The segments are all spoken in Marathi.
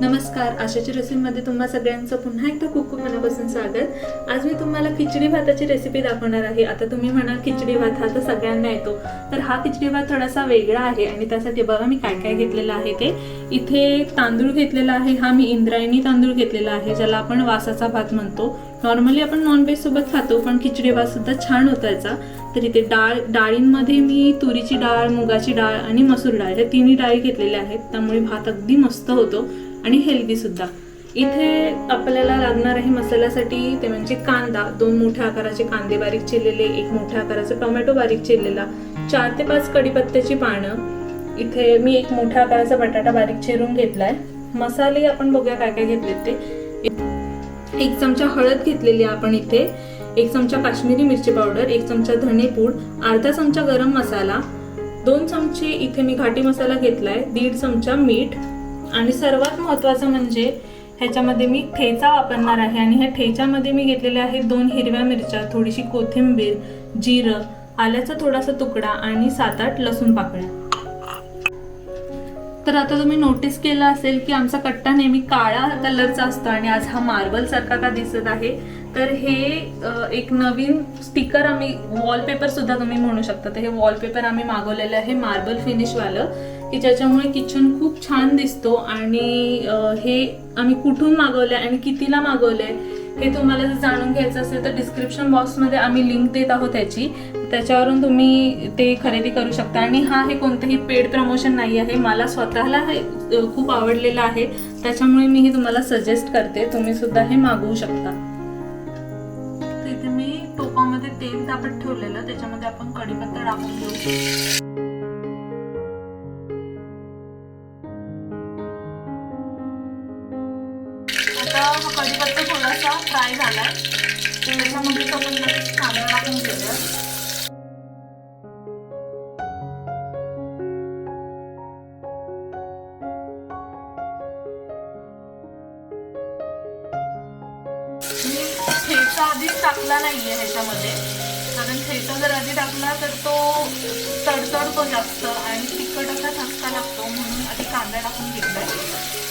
नमस्कार आशाची रेसिपीमध्ये तुम्हा सगळ्यांचं पुन्हा एकदा खूप खूप मनापासून स्वागत. आज मी तुम्हाला खिचडी भाताची रेसिपी दाखवणार आहे. आता तुम्ही म्हणाल खिचडी भात हा तर सगळ्यांना येतो. तर हा खिचडी भात थोडासा वेगळा आहे आणि त्यासाठी बघा मी काय काय घेतलेलं आहे ते. इथे तांदूळ घेतलेला आहे हा मी इंद्रायणी तांदूळ घेतलेला आहे ज्याला आपण वासाचा भात म्हणतो. नॉर्मली आपण नॉनव्हेज सोबत खातो पण खिचडी भात सुद्धा छान होता याचा तर इथे डाळ डाळींमध्ये मी तुरीची डाळ मुगाची डाळ आणि मसूर डाळ या तिन्ही डाळी घेतलेल्या आहेत. त्यामुळे भात अगदी मस्त होतो. आणि हेल्दीसुद्धा इथे आपल्याला लागणार आहे मसाल्यासाठी ते म्हणजे कांदा. दोन मोठ्या आकाराचे कांदे बारीक चिरलेले एक मोठ्या आकाराचा टोमॅटो बारीक चिरलेला. चार ते पाच कढीपत्त्याची पानं. इथे मी एक मोठ्या आकाराचा बटाटा बारीक चिरून घेतलाय. मसाले आपण बघूया काय काय घेतले ते. एक चमचा हळद घेतलेली आहे आपण इथे. एक चमचा काश्मीरी मिरची पावडर एक चमचा धणेपूड अर्धा चमचा गरम मसाला. दोन चमचे इथे मी घाटी मसाला घेतलाय. दीड चमचा मीठ. आणि सर्वात महत्त्वाचं म्हणजे ह्याच्यामध्ये मी ठेचा वापरणार आहे. आणि ह्या ठेच्यामध्ये मी घेतलेल्या आहेत दोन हिरव्या मिरच्या थोडीशी कोथिंबीर जिरं आल्याचा थोडासा तुकडा आणि सात आठ लसूण पाकळ्या. तर आता तुम्ही नोटीस केलं असेल की आमचा कट्टा नेहमी काळा कलरचा असतो आणि आज हा मार्बल सारखा का दिसत आहे? तर हे एक नवीन स्टिकर आम्ही वॉलपेपर सुद्धा तुम्ही म्हणू शकता. तर हे वॉलपेपर आम्ही मागवलेलं आहे मार्बल फिनिशवालं. की ज्याच्यामुळे किचन खूप छान दिसतो आणि हे आम्ही कुठून मागवलंय आणि कितीला मागवलंय हे तुम्हाला जर जाणून घ्यायचं असेल तर डिस्क्रिप्शन बॉक्समध्ये आम्ही लिंक देत आहोत त्याची. त्याच्यावरून तुम्ही ते खरेदी करू शकता. आणि हा हे कोणतंही पेड प्रमोशन नाही आहे. मला स्वतःला हे खूप आवडलेलं आहे. त्याच्यामुळे मी हे तुम्हाला सजेस्ट करते. तुम्ही सुद्धा हे मागवू शकता. तिथे इथे मी टोपामध्ये तेल तापत ठेवलेलं. त्याच्यामध्ये आपण कढीपत्ता टाकून घेऊ आता हा कढीपत्ता थोडासा फ्राय झालाय. त्याच्यामध्ये आपण कांदा टाकून घेऊया मी ठेचा आधीच टाकला नाहीये ह्याच्यामध्ये. कारण ठेचा जर आधी टाकला तर तो तडतडतो जास्त आणि तिखट असा ठसका लागतो म्हणून आधी कांदा टाकून घेतला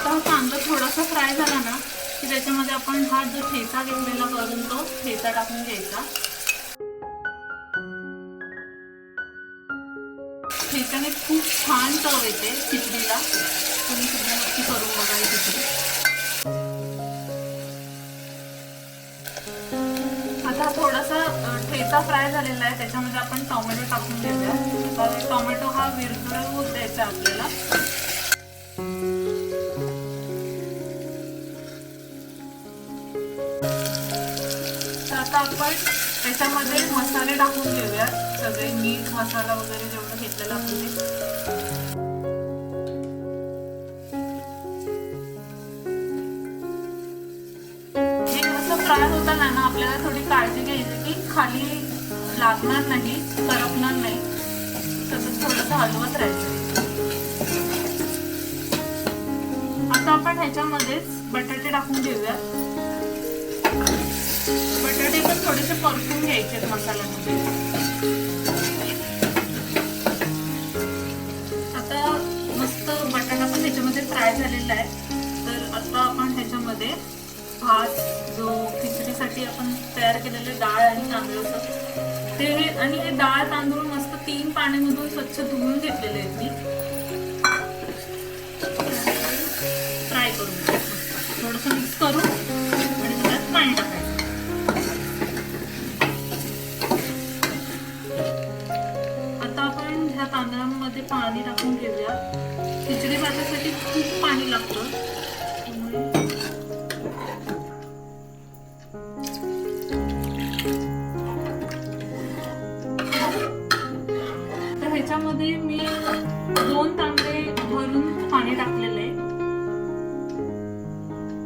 आता कांदा थोडासा फ्राय झाला ना की त्याच्यामध्ये आपण हा जो ठेचा घेतलेला करून तो ठेचा टाकून घ्यायचा. ठेच्याने खूप छान चव येते खिचडीला तुम्ही सुद्धा नक्की करून बघा ही खिचडी आता थोडासा ठेचा फ्राय झालेला आहे त्याच्यामध्ये आपण टोमॅटो टाकून घेऊया. टोमॅटो हा विरघळवून द्यायचा आपल्याला. आपण त्याच्यामध्ये मसाले टाकून घेऊयात. सगळे मीठ मसाला वगैरे जेवढं घेतलेलं आपण ते. फ्राय होताना ना आपल्याला थोडी काळजी घ्यायची की खाली लागणार नाही करपणार नाही. तसंच थोडंसं हलवत राहायचं. आता आपण ह्याच्यामध्येच बटाटे टाकून घेऊया बटाटे पण थोडेसे परतून घ्यायचे आहेत मसाल्यामध्ये. आता मस्त बटाटा पण ह्याच्यामध्ये फ्राय झालेला आहे. तर आता आपण ह्याच्यामध्ये भात जो खिचडीसाठी आपण तयार केलेले डाळ आणि तांदूळचं ते आणि हे डाळ तांदूळ मस्त तीन पाण्यामधून स्वच्छ धुवून घेतलेले आहेत मी. फ्राय करून थोडंसं मिक्स करून लागतो. तर ह्याच्यामध्ये मी दोन तांबे भरून पाणी टाकलेले.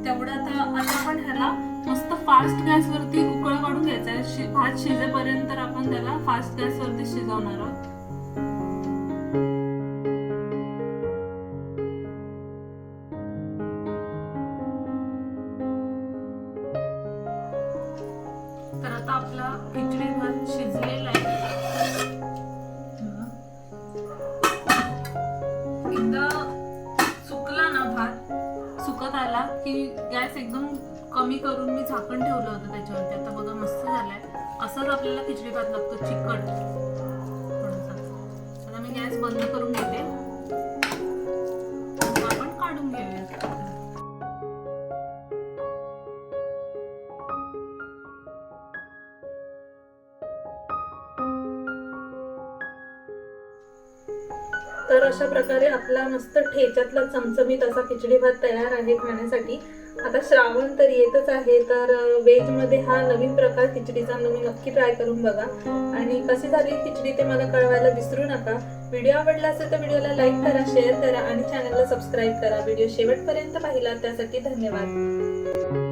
तेवढं आता आता पण ह्याला मस्त फास्ट गॅसवरती उकळ काढून घ्यायचा आहे भात शिजेपर्यंत आपण त्याला फास्ट गॅसवरती शिजवणार आहोत. तर आता आपला खिचडी भात शिजलेला आहे. एकदा सुकला ना भात सुकत आला की गॅस एकदम कमी करून मी झाकण ठेवलं होतं त्याच्यावरती. आता बघा मस्त झालाय. असंच आपल्याला खिचडी भात लागतो चिकट. आता मी गॅस बंद करून घेते. तर अशा प्रकारे आपला मस्त ठेच्यातला चमचमीत असा खिचडी भात तयार आहे खाण्यासाठी. आता श्रावण तर येतच आहे तर व्हेजमध्ये हा नवीन प्रकार खिचडीचा तुम्ही नक्की ट्राय करून बघा. आणि कशी झाली खिचडी ते मला कळवायला विसरू नका. व्हिडिओ आवडला असेल तर व्हिडिओला लाईक करा शेअर करा आणि चॅनलला सबस्क्राईब करा. व्हिडिओ शेवटपर्यंत पाहिला त्यासाठी धन्यवाद.